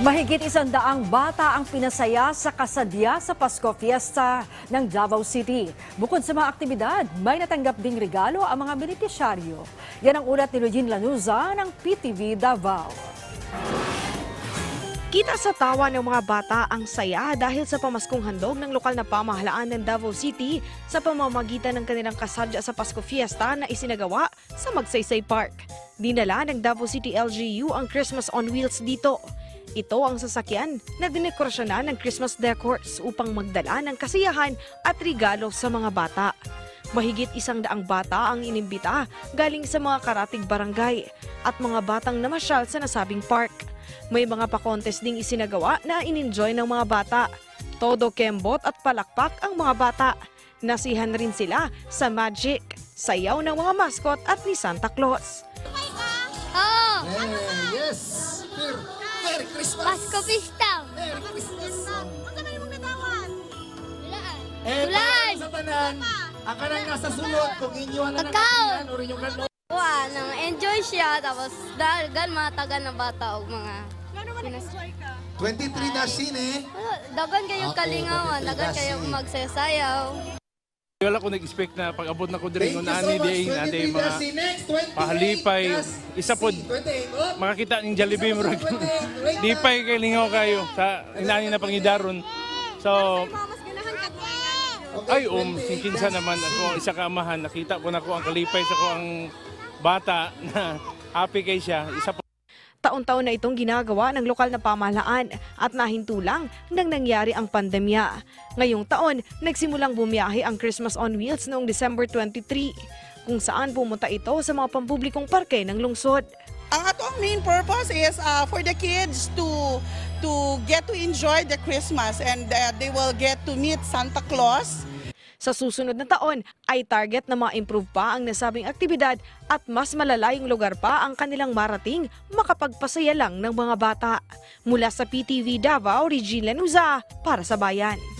Mahigit isandaang bata ang pinasaya sa kasadya sa Pasko Fiesta ng Davao City. Bukod sa mga aktibidad, may natanggap ding regalo ang mga benepisyaryo. Yan ang ulat ni Regine Lanuza ng PTV Davao. Kita sa tawa ng mga bata ang saya dahil sa pamaskong handog ng lokal na pamahalaan ng Davao City sa pamamagitan ng kanilang kasadya sa Pasko Fiesta na isinagawa sa Magsaysay Park. Dinala ng Davao City LGU ang Christmas on Wheels dito. Ito ang sasakyan na dinekorasyonan ng Christmas decors upang magdala ng kasiyahan at regalo sa mga bata. Mahigit isang daang bata ang inimbita galing sa mga karatig barangay at mga batang namasyal sa nasabing park. May mga pa-contest ding isinagawa na in-enjoy ng mga bata. Todo kembot at palakpak ang mga bata. Nasihan rin sila sa magic, sayaw ng mga mascot at ni Santa Claus. Oo, Eh, yes! Merry, Merry Christmas! Pasko Pista. Merry Christmas! Wala. Eh, Tulan! para sa tanan, ang kanang nasa sulod, kung inyo na Ikaw! nakatinan o rin yung kanon. Wa, nang enjoy siya tapos dagan mga taga na bata og mga Pinas- 23 na sine. Wala, dagan kayong Okay, kalingawan, dagan kayong magsasayaw. Wala ko nag-expect na pag-abot na ko diri Thank ng you nani so much, di na 23 mga Dasi. Next, 28 pahalipay. Isa pod. 28, oh. makakita ning Jollibee mo Di pa kay lingaw kayo sa inani na pangidaron. So ay um kinsa naman ako isa ka amahan nakita ko na ko ang kalipay sa ko ang bata na happy kay siya. Isa po Taon-taon na itong ginagawa ng lokal na pamahalaan at nahinto lang nang nangyari ang pandemya. Ngayong taon, nagsimulang bumiyahe ang Christmas on Wheels noong December 23, kung saan pumunta ito sa mga pampublikong parke ng lungsod. Ang atong main purpose is uh, for the kids to to get to enjoy the Christmas and uh, they will get to meet Santa Claus. Sa susunod na taon ay target na ma-improve pa ang nasabing aktibidad at mas malalayong lugar pa ang kanilang marating makapagpasaya lang ng mga bata. Mula sa PTV Davao, Regine Lanuza para sa Bayan.